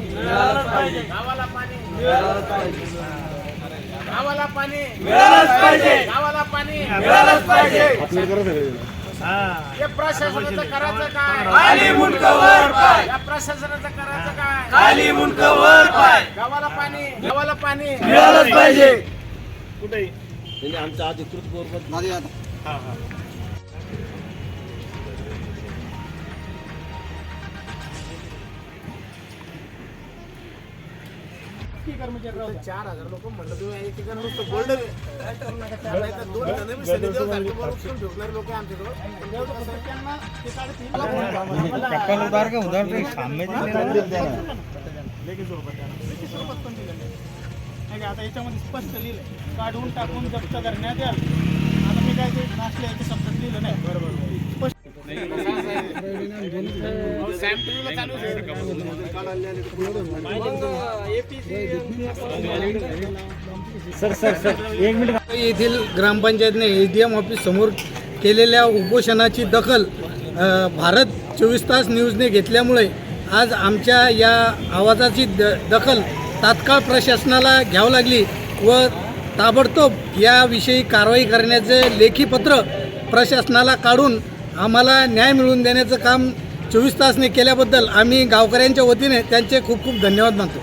गावाला पाणी. पाहिजे. गावाला पाणी. गावाला पाणी. या प्रशासनाचं करायचं काय? खाली प्रशासनाचं करायचं काय? खाली मुंडकवर गावाला पाणी. गावाला पाणी. पाहिजे. कुठे? आमच्या आधी कृत बरोबर हा हा. चार हजार लोक म्हणलं तुम्ही एक ठिकाणी नुसतं गोल्ड नाही तर दोन जण मी शनिदेव सारखे बरोबर उचलून ठेवणारे लोक आहे आमच्याजवळ. त्यांना ते पण दिलेलं. नाही. का, आता याच्यामध्ये स्पष्ट लिहिलंय. काढून टाकून जप्त करण्यात याल. आता मी काय ते नाचले याच्या शब्दात लिहिलं नाही. बरोबर. स्पष्ट सर सर सर एक मिनिट येथील ग्रामपंचायतने ए डी एम ऑफिस समोर केलेल्या उपोषणाची दखल भारत चोवीस तास न्यूजने घेतल्यामुळे आज आमच्या या आवाजाची द दखल तात्काळ प्रशासनाला घ्यावं लागली व ताबडतोब याविषयी कारवाई करण्याचे लेखी पत्र प्रशासनाला काढून आम्हाला न्याय मिळवून देण्याचं काम चोवीस तासने केल्याबद्दल आम्ही गावकऱ्यांच्या वतीने त्यांचे खूप खूप धन्यवाद मानतो.